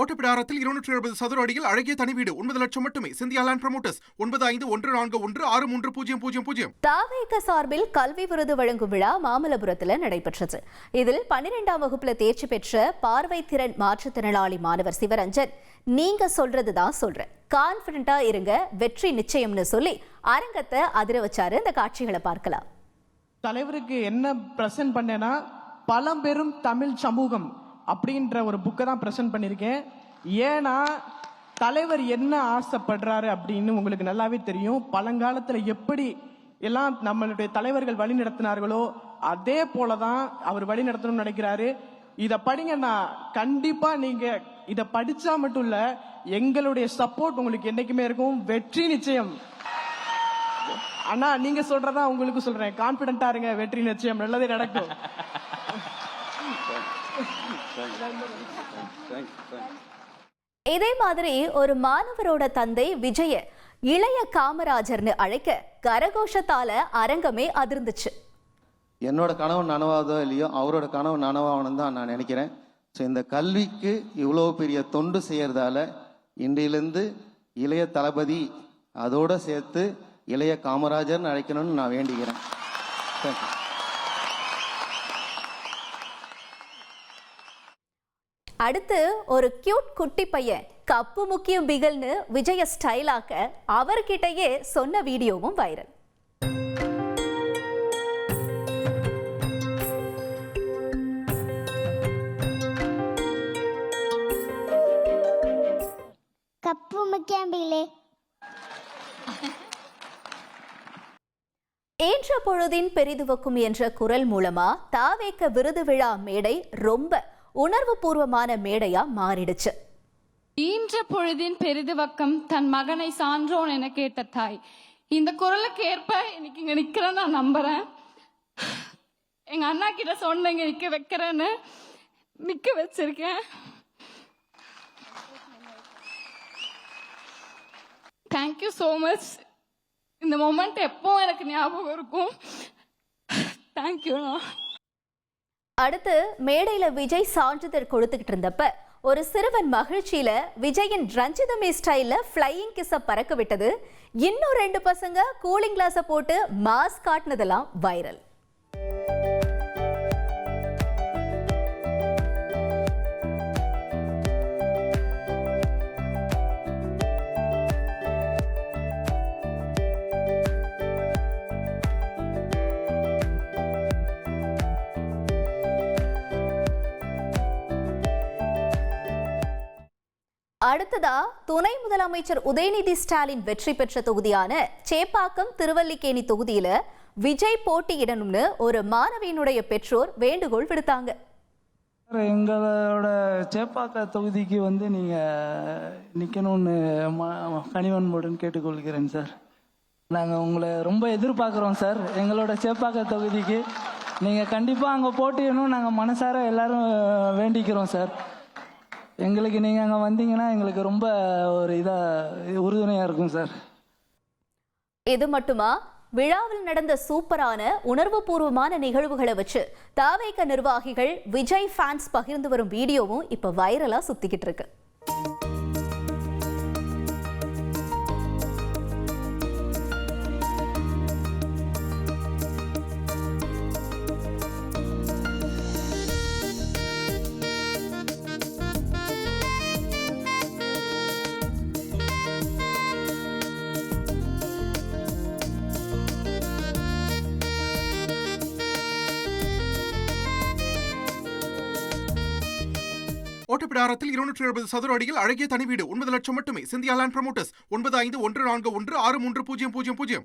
ஓட்டப்பிடாரத்தில் இருநூற்றி எழுபது சதுர அடியில் அழகிய தனி வீடு. ஒன்பது லட்சம் மட்டுமே. Cynthia land promoters. ஒன்பது ஐந்து ஒன்று நான்கு ஒன்று ஆறு மூன்று பூஜ்ஜியம் பூஜ்ஜியம் பூஜ்ஜியம். தாவேக சார்பில் கல்வி விருது வழங்கும் விழா மாமல்லபுரத்தில் நடைபெற்றது. இதில் பன்னிரெண்டாம் வகுப்புல தேர்ச்சி பெற்ற பார்வை திறன் மாற்றுத்திறனாளி மாணவர் சிவரஞ்சன் நீங்க சொல்றதுதான் சொல்றேன். கான்பிடண்டா இருங்க. வெற்றி நிச்சயம்னு சொல்லி அரங்கத்தை அதிர வச்சாரு. இந்த காட்சிகளை பார்க்கலாம். தலைவருக்கு என்ன பிரசன்ட் பண்ணேன்னா பழம்பெரும் தமிழ் சமூகம். அப்படின்ற ஒரு புக்கை தான் ப்ரெசென்ட் பண்ணியிருக்கேன். ஏன்னா தலைவர் என்ன ஆசைப்படுறாரு அப்படின்னு உங்களுக்கு நல்லாவே தெரியும். பழங்காலத்தில் எப்படி எல்லாம் நம்மளுடைய தலைவர்கள் வழி நடத்தினார்களோ அதே போல தான் அவர் வழி நடத்தணும்னு நினைக்கிறாரு. இதை படிங்கண்ணா கண்டிப்பாக நீங்கள் இதை படித்தா மட்டும் இல்லை எங்களுடைய சப்போர்ட் உங்களுக்கு என்றைக்குமே இருக்கும். வெற்றி நிச்சயம். அண்ணா நீங்க சொல்றதா உங்களுக்கு சொல்றேன். கான்பிடண்டா இருங்க வெற்றி நிச்சயம். நல்லதே நடக்கும். இதே மாதிரி ஒரு மாணவரோட தந்தை விஜய இளைய காமராஜர்னு அழைக்க கரகோஷத்தால அரங்கமே அதிர்ந்துச்சு. என்னோட கனவு நனவாதோ இல்லையோ அவரோட கனவு நனவாகணும் தான் நான் நினைக்கிறேன். ஸோ இந்த கல்விக்கு இவ்வளோ பெரிய தொண்டு செய்யறதால இன்றையிலேருந்து இளைய தளபதி அதோட சேர்த்து இளைய காமராஜர்னு அழைக்கணும்னு நான் வேண்டிக்கிறேன். தேங்க்யூ அடுத்து ஒரு கியூட் குட்டி பையன் கப்பு முக்கியம் பிகல்னு விஜய ஸ்டைலாக்க அவர்கிட்டயே சொன்ன வீடியோவும் வைரல் കപ്പു മുക്കാമ്പില്ലേ ஏற்ற பொழுதின் பெரிதுவக்கும் என்ற குரல் மூலமா தாவேக்க விருது விழா மேடை ரொம்ப உணர்வுபூர்வமான மேடையா மாறிடுச்சு. ஈன்ற பொழுதின் பெரிதுவக்கம் தன் மகனை சான்றோன் என கேட்ட தாய். இந்த குரலுக்கு ஏற்ப இன்னைக்கு இங்க நிக்கிறேன்னு நான் நம்புறேன். எங்க அண்ணா கிட்ட சொன்னேங்க நிக்க வைக்கிறேன்னு நிக்க வச்சிருக்கேன். தேங்க்யூ ஸோ மச் இந்த மொமெண்ட் எப்போ எனக்கு ஞாபகம் இருக்கும். தேங்க்யூண்ணா அடுத்து மேடையில விஜய் சான்றிதழ் கொடுத்துக்கிட்டு இருந்தப்ப ஒரு சிறுவன் மகிழ்ச்சியில விஜயின் ரஞ்சிதமே ஸ்டைல்ல ஃப்ளையிங் கிஸ பறக்க விட்டது. இன்னும் ரெண்டு பசங்க கூலிங் கிளாஸ போட்டு மாஸ்க் காட்டினதெல்லாம் வைரல் அடுத்ததா துணை முதலமைச்சர் உதயநிதி ஸ்டாலின் வெற்றி பெற்ற தொகுதியான சேப்பாக்கம் திருவல்லிக்கேணி தொகுதியில விஜய் போட்டியிடணும்னு ஒரு மாணவியினுடைய பெற்றோர் வேண்டுகோள் விடுத்தாங்க. எங்களோட சேப்பாக்க தொகுதிக்கு வந்து நீங்கள் நிற்கணும்னு கனிவன் மூடன் கேட்டுக்கொள்கிறேன் சார். நாங்கள் உங்களை ரொம்ப எதிர்பார்க்குறோம் சார். எங்களோட சேப்பாக்க தொகுதிக்கு நீங்கள் கண்டிப்பாக அங்கே போட்டியிடணும் நாங்கள் மனசார எல்லாரும் வேண்டிக்கிறோம் சார். எங்களுக்கு நீங்கள் அங்கே வந்தீங்கன்னா எங்களுக்கு ரொம்ப ஒரு இதாக உறுதுணையாக இருக்கும் சார். இது மட்டுமா? விழாவில் நடந்த சூப்பரான உணர்வுபூர்வமான நிகழ்வுகளை வச்சு தாவேக நிர்வாகிகள் விஜய் ஃபேன்ஸ் பகிர்ந்து வரும் வீடியோவும் இப்ப வைரலா சுத்திக்கிட்டு இருக்கு. ஓட்டப்பிடாரத்தில் இருநூற்றி எழுபது சதுர அடியில் அழகிய தனி வீடு ஒன்பது லட்சம் மட்டுமே. சிந்தியா லேண்ட் ப்ரமோட்டர்ஸ் ஒன்பது ஐந்து ஒன்று நான்கு ஒன்று ஆறு மூன்று பூஜ்ஜியம் பூஜ்ஜியம் பூஜ்ஜியம்.